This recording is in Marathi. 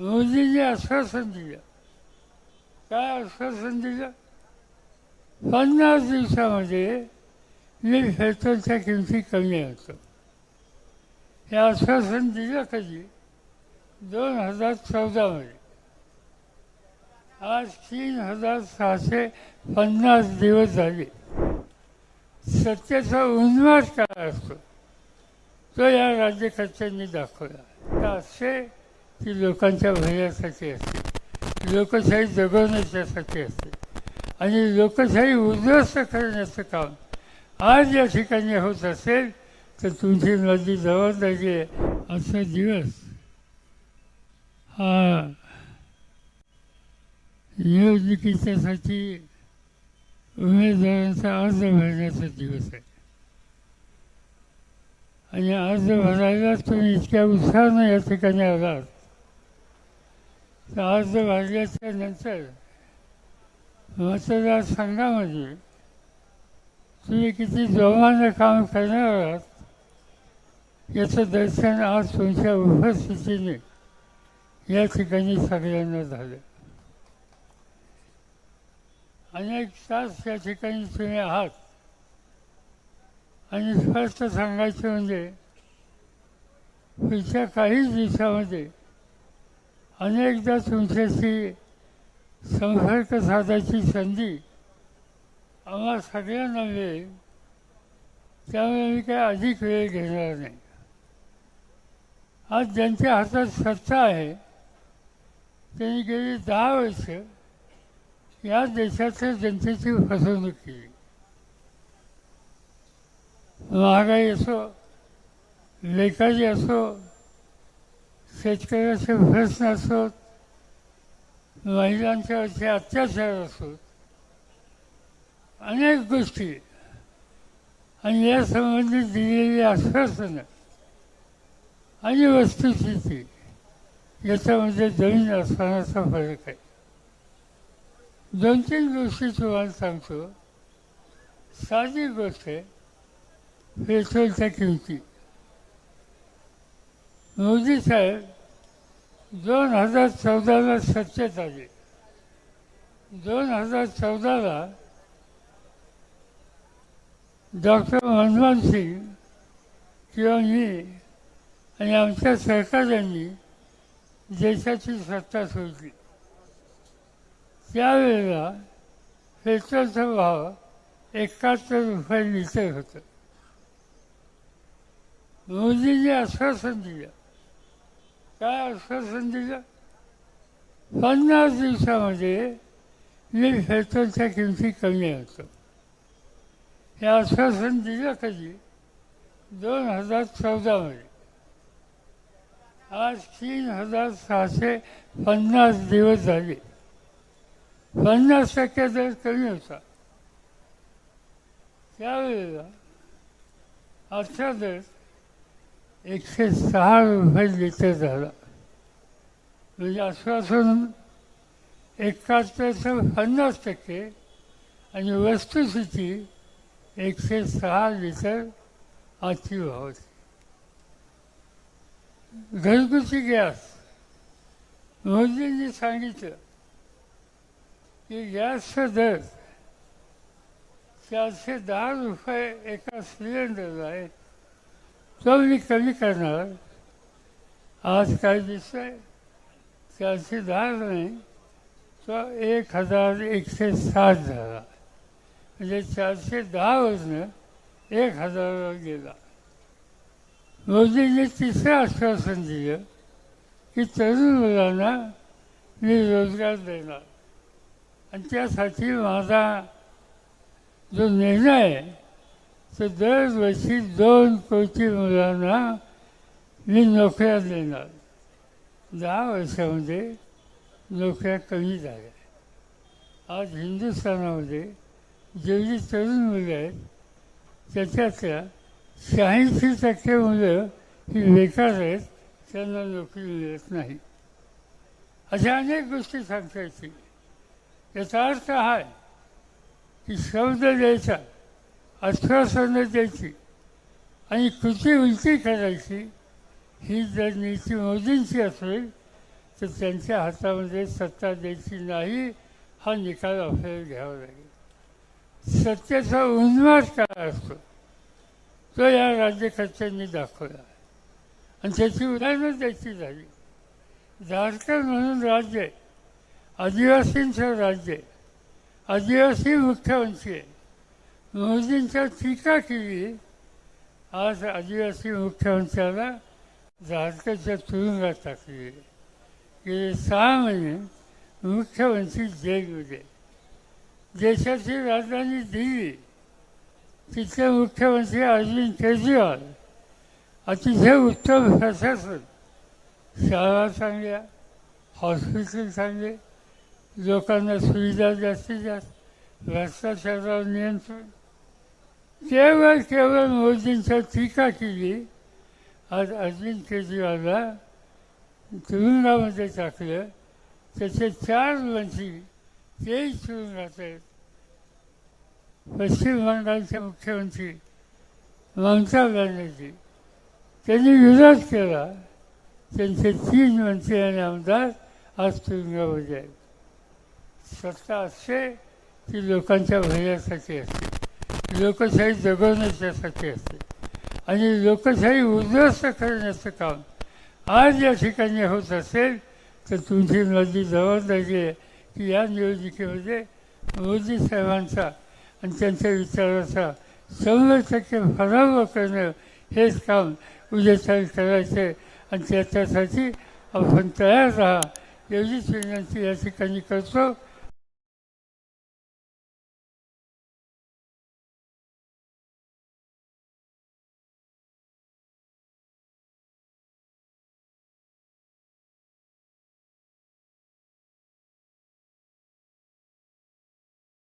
मोदींनी आश्वासन दिलं. काय आश्वासन दिलं? पन्नास दिवसामध्ये मी पेट्रोलच्या किमती कमी होतो हे आश्वासन दिलं कधी? दोन हजार चौदामध्ये. आज तीन हजार सहाशे पन्नास दिवस झाले. सत्तेचा उन्माद काय असतो? तो या राज्यकर्त्यांनी दाखवला. तर असे? ती लोकांच्या भल्यासाठी असते. लोकशाही जगवण्याच्यासाठी असते. आणि लोकशाही उद्ध्वस्त करण्याचं काम आज या ठिकाणी होत असेल तर तुमची माझी जबाबदारी आहे आजचा दिवस. हा. निवडणुकीच्यासाठी उमेदवारांचा अर्ज भरण्याचा दिवस आहे. आणि अर्ज भरायला तुम्ही इतक्या उत्साहानं या ठिकाणी आलात. अर्ज भरल्याच्या नंतर मतदारसंघामध्ये तुम्ही किती जोमानं काम करणार आहात याचं दर्शन आज तुमच्या उपस्थितीने या ठिकाणी सगळ्यांना झालं. अनेक तास या ठिकाणी तुम्ही आहात. आणि स्पष्ट सांगायचं म्हणजे पुढच्या काही दिवसामध्ये अनेकदा तुमच्याशी संपर्क साधायची संधी आम्हा सगळ्यांना मिळेल. त्यामुळे मी काय अधिक वेळ घेणार नाही. आज ज्यांच्या हातात सत्ता आहे त्यांनी गेली दहा वर्ष या देशातल्या जनतेची फसवणूक केली. महागाई असो लेखाजी असो शेतकऱ्याचे प्रश्न असोत महिलांच्यावरचे अत्याचार असोत. अनेक गोष्टी. आणि या संबंधित दिलेली आश्वासनं आणि वस्तुस्थिती याच्यामध्ये जमीन असण्याचा फरक आहे. दोन तीन गोष्टी तुम्हाला सांगतो. साधी गोष्ट आहे पेट्रोलच्या किमती. मोदी साहेब दोन हजार चौदाला सत्तेत आले. दोन हजार चौदाला डॉक्टर मनमोहन सिंग किंवा मी आणि आमच्या सरकारांनी देशाची सत्ता सोडली. त्यावेळेला पेट्रोलचा भाव एकाहत्तर रुपये लिटर होतं. मोदींनी आश्वासन दिलं. काय आश्वासन दिलं पन्नास दिवसामध्ये मी पेट्रोलच्या किमती कमी होतो. हे आश्वासन दिलं कधी? दोन हजार चौदामध्ये. आज तीन हजार सहाशे पन्नास दिवस झाले. पन्नास टक्के दर कमी होता. त्यावेळेला आजचा दर एकशे सहा रुपये लिटर झाला. म्हणजे आश्वासन एकाहत्तरचं पन्नास टक्के आणि वस्तुस्थिती एकशे सहा लिटर आजची भाव घरगुती गॅस. मोदींनी सांगितलं की गॅसचा दर चारशे दहा रुपये एका सिलेंडरला आहे. तो मी कमी करणार. आज काय दिसतंय? चारशे दहा नाही. तो एक हजार एकशे साठ झाला. म्हणजे चारशे दहावरनं एक हजारावर गेला. मोदींनी तिसरं आश्वासन दिलं की तरुण मुलांना मी रोजगार देणार. आणि त्यासाठी माझा जो निर्णय आहे तर दरवर्षी दोन कोटी मुलांना मी नोकऱ्या देणार दहा वर्षामध्ये नोकऱ्या कमी झाल्या आज हिंदुस्थानामध्ये जेवढी तरुण मुलं आहेत त्याच्यातल्या शहाऐंशी टक्के मुलं ही बेकार आहेत त्यांना नोकरी मिळत नाही अशा अनेक गोष्टी सांगता येतील याचा अर्थ हा आहे की शब्द द्यायचा आश्वासनं द्यायची. आणि कृती उलटी करायची. ही जर नीती मोदींची असेल तर त्यांच्या हातामध्ये सत्ता द्यायची नाही हा निकाल आपल्याला घ्यावा लागेल. सत्तेचा उन्माद काय असतो? तो या राज्यकर्त्यांनी दाखवला. आणि त्याची उदाहरणं द्यायची झाली. झारखंड म्हणून राज्य आहे. आदिवासींचं राज्य आहे. आदिवासी मुख्यमंत्री आहे. मोदींच्या टीका केली. आज आदिवासी मुख्यमंत्र्याला झारखंडच्या तुरुंगात टाकली. गेले सहा महिने मुख्यमंत्री जेलमध्ये देशाची राजधानी दिल्ली. तिथले मुख्यमंत्री अरविंद केजरीवाल अतिशय उत्तम प्रशासन शाळा चांगल्या हॉस्पिटल चांगले लोकांना सुविधा जास्तीत जास्त भ्रष्टाचारावर नियंत्रण केवळ केवळ मोदींच्या टीका केली. आज अरविंद केजरीवालला तुरुंगामध्ये टाकलं. त्याचे चार मंत्री तेही तुरुंगात आहेत. पश्चिम बंगालचे मुख्यमंत्री ममता बॅनर्जी. त्यांनी विरोध केला. त्यांचे तीन मंत्री आणि आमदार आज तुरुंगामध्ये आहेत. सत्ता असते ती लोकांच्या भल्यासाठी असते. लोकशाही जगवण्याच्यासाठी असते. आणि लोकशाही उद्ध्वस्त करण्याचं काम आज या ठिकाणी होत असेल तर तुमची माझी जबाबदारी आहे की या निवडणुकीमध्ये मोदी साहेबांचा आणि त्यांच्या विचाराचा शंभर टक्के फराव करणं हेच काम उद्या करायचं आहे आणि त्याच्यासाठी आपण तयार राहा एवढीच विनंती या ठिकाणी करतो.